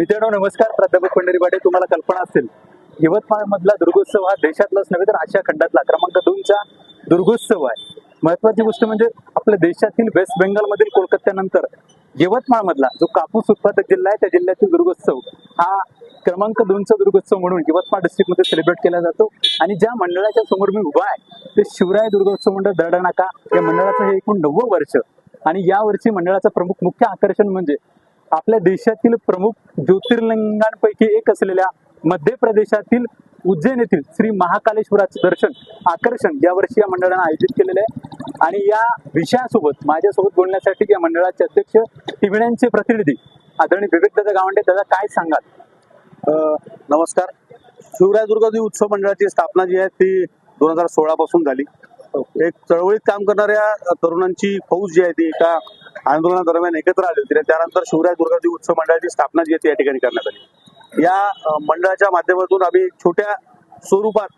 मित्रांनो नमस्कार. प्राध्यापक पंढरी पाटील तुम्हाला कल्पना असेल. यवतमाळ मधला दुर्गोत्सव हा देशातलाच नव्हे तर आशिया खंडातला. क्रमांक दोनचा दुर्गोत्सव आहे. महत्वाची गोष्ट म्हणजे आपल्या देशातील वेस्ट बेंगॉल मधील कोलकात्यानंतर यवतमाळ मधला जो कापूस उत्पादक जिल्हा आहे त्या जिल्ह्यातील दुर्गोत्सव हा क्रमांक दोनचा दुर्गोत्सव म्हणून यवतमाळ डिस्ट्रिक्टमध्ये सेलिब्रेट केला जातो. आणि ज्या मंडळाच्या समोर मी उभा आहे ते शिवराय दुर्गोत्सव मंडळ दरडनाका या मंडळाचं हे एकूण नव्वद वर्ष. आणि या वर्षी मंडळाचं प्रमुख मुख्य आकर्षण म्हणजे आपल्या देशातील प्रमुख ज्योतिर्लिंगांपैकी एक असलेल्या मध्य प्रदेशातील उज्जैन येथील श्री महाकालेश्वराचं दर्शन आकर्षण यावर्षी या मंडळानं आयोजित केलेलं आहे. आणि या विषयासोबत माझ्यासोबत बोलण्यासाठी या मंडळाचे अध्यक्ष टिवड्यांचे प्रतिनिधी आदरणीय विवेकदादा गावंडे दादा काय सांगाल? अ, नमस्कार. शिवराय दुर्गादेवी उत्सव मंडळाची स्थापना जी आहे ती दोन हजार सोळा पासून झाली. एक चळवळीत काम करणाऱ्या तरुणांची फौज जी आहे ती एका आंदोलनादरम्यान एकत्र आले होते. त्यानंतर शिवराय दुर्गादेवी उत्सव मंडळाची स्थापना जी आहे ती या ठिकाणी करण्यात आली. या मंडळाच्या माध्यमातून आम्ही छोट्या स्वरूपात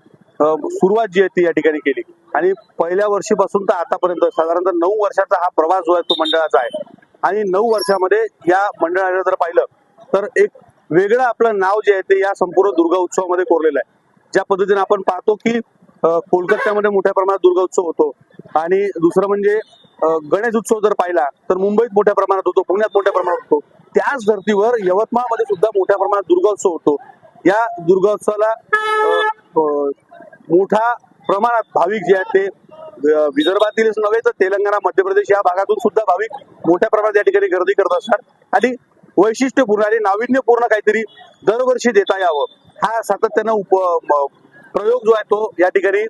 सुरुवात जी आहे ती या ठिकाणी केली. आणि पहिल्या वर्षीपासून तर आतापर्यंत साधारणतः नऊ वर्षाचा हा प्रवास जो आहे तो मंडळाचा आहे. आणि नऊ वर्षामध्ये या मंडळाने जर पाहिलं तर एक वेगळं आपलं नाव जे आहे ते या संपूर्ण दुर्गा उत्सवामध्ये कोरलेलं आहे. ज्या पद्धतीने आपण पाहतो की कोलकात्यामध्ये मोठ्या प्रमाणात दुर्गा उत्सव होतो. आणि दुसरं म्हणजे गणेश उत्सव जर पाहिला तर मुंबईत मोठ्या प्रमाणात होतो पुण्यात मोठ्या प्रमाणात होतो. त्याच धर्तीवर यवतमाळमध्ये सुद्धा मोठ्या प्रमाणात दुर्गोत्सव होतो. या दुर्गोत्सवाला मोठ्या मोठा प्रमाणात भाविक जे आहेत ते विदर्भातीलच नव्हे तर तेलंगणा मध्य प्रदेश या भागातून सुद्धा भाविक मोठ्या प्रमाणात या ठिकाणी गर्दी करत असतात. आणि वैशिष्ट्यपूर्ण आणि नाविन्यपूर्ण काहीतरी दरवर्षी देता यावं. हा सातत्यानं उप म- प्रयोग जो आहे तो या ठिकाणी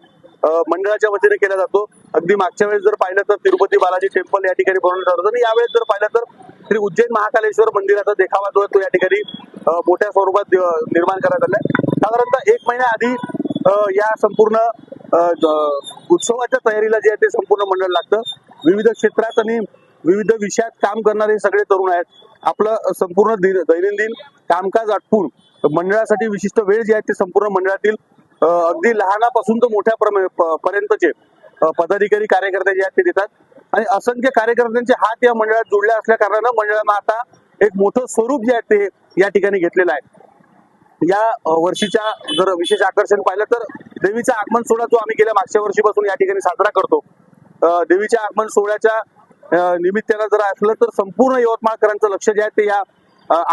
मंडळाच्या वतीने केला जातो. अगदी मागच्या वेळेस जर पाहिलं तर तिरुपती बालाजी टेम्पल या ठिकाणी बनवलं जात होतं. आणि यावेळेस जर पाहिलं तर श्री उज्जैन महाकालेश्वर मंदिराचा देखावा जो आहे तो या ठिकाणी मोठ्या स्वरूपात निर्माण करण्यात आलाय. साधारणतः एक महिन्या आधी या संपूर्ण उत्सवाच्या तयारीला जे आहे ते संपूर्ण मंडळ लागतं. विविध क्षेत्रात आणि विविध विषयात काम करणारे सगळे तरुण आहेत. आपलं संपूर्ण दिन- दैनंदिन कामकाज आटपून मंडळासाठी विशिष्ट वेळ जी आहे ते संपूर्ण मंडळातील अगदी लहानापासून तर मोठ्या पर्यंतचे पदाधिकारी कार्यकर्ते जे आहेत ते देतात. आणि असंख्य कार्यकर्त्यांचे हात या मंडळात जोडले असल्या कारणानं मंडळानं आता एक मोठं स्वरूप जे आहे ते या ठिकाणी घेतलेलं आहे. या वर्षीच्या जर विशेष आकर्षण पाहिलं तर देवीचा आगमन सोहळा जो आम्ही गेल्या मागच्या वर्षीपासून या ठिकाणी साजरा करतो. देवीच्या आगमन सोहळ्याच्या निमित्तानं जर असलं तर संपूर्ण यवतमाळकरांचं लक्ष जे आहे ते या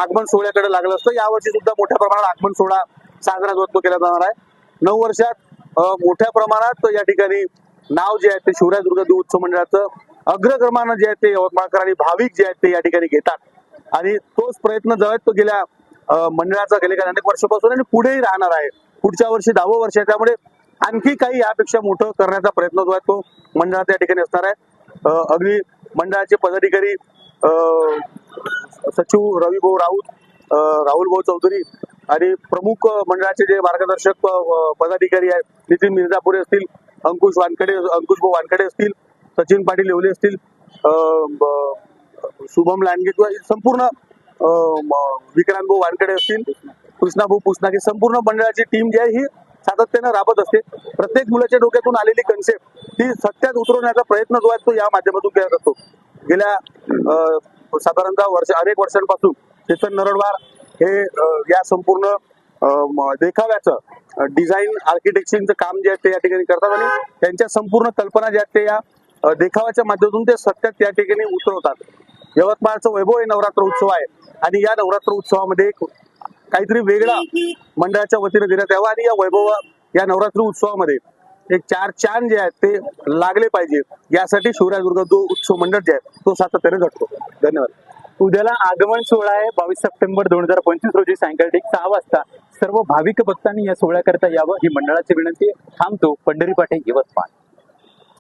आगमन सोहळ्याकडे लागलं असतं. यावर्षी सुद्धा मोठ्या प्रमाणात आगमन सोहळा साजरा जो केला जाणार आहे. नऊ वर्षात मोठ्या प्रमाणात या ठिकाणी नाव जे आहे ते शिवराय दुर्गादेव उत्सव मंडळाचं अग्रक्रमानं जे आहे ते यवतमाळकर आणि भाविक जे आहेत ते या ठिकाणी घेतात. आणि तोच प्रयत्न जो आहे तो गेल्या मंडळाचा गेले काही अनेक वर्षापासून आणि पुढेही राहणार आहे. पुढच्या वर्षी दहावं वर्ष आहे. त्यामुळे आणखी काही यापेक्षा मोठं करण्याचा प्रयत्न जो आहे तो मंडळाचा या ठिकाणी असणार आहे. अगदी मंडळाचे पदाधिकारी सचिव रवी भाऊ राऊत राहुल भाऊ चौधरी आणि प्रमुख मंडळाचे जे मार्गदर्शक पदाधिकारी आहेत नितीन मिर्झापुरे असतील अंकुश वानकडे अंकुश भाऊ वानकडे असतील सचिन पाटील येवले असतील शुभम लांडगे किंवा संपूर्ण विक्रांत भाऊ वानकडे असतील कृष्णा भाऊ संपूर्ण मंडळाची टीम जी आहे ही सातत्यानं राबत असते. प्रत्येक मुलाच्या डोक्यातून आलेली कन्सेप्ट ती सत्यात उतरवण्याचा प्रयत्न जो आहे तो या माध्यमातून केला जातो. गेल्या साधारणतः वर्ष अनेक वर्षांपासून चेतन नरडवार हे या संपूर्ण देखाव्याचं डिझाईन आर्किटेक्चरचं काम जे आहे ते या ठिकाणी करतात आणि त्यांच्या संपूर्ण कल्पना ज्या आहेत ते या देखाव्याच्या माध्यमातून ते सत्यात त्या ठिकाणी उतरवतात. यवतमाळचं वैभव हे नवरात्र उत्सव आहे आणि या नवरात्र उत्सवामध्ये एक काहीतरी वेगळा मंडळाच्या वतीने देण्यात यावं आणि या वैभव या नवरात्र उत्सवामध्ये एक चार चांद जे आहेत ते लागले पाहिजे. यासाठी शिवराय दुर्गा जो उत्सव मंडळ जे आहे तो सातत्याने झटतो धन्यवाद. उद्याला आगमन सोहळा आहे बावीस सप्टेंबर दोन हजार पंचवीस रोजी सायंकाळी सहा वाजता. सर्व भाविक भक्तांनी या सोहळ्याकरता यावं ही मंडळाची विनंती थांबतो पंढरी पाठे यवतमाळ.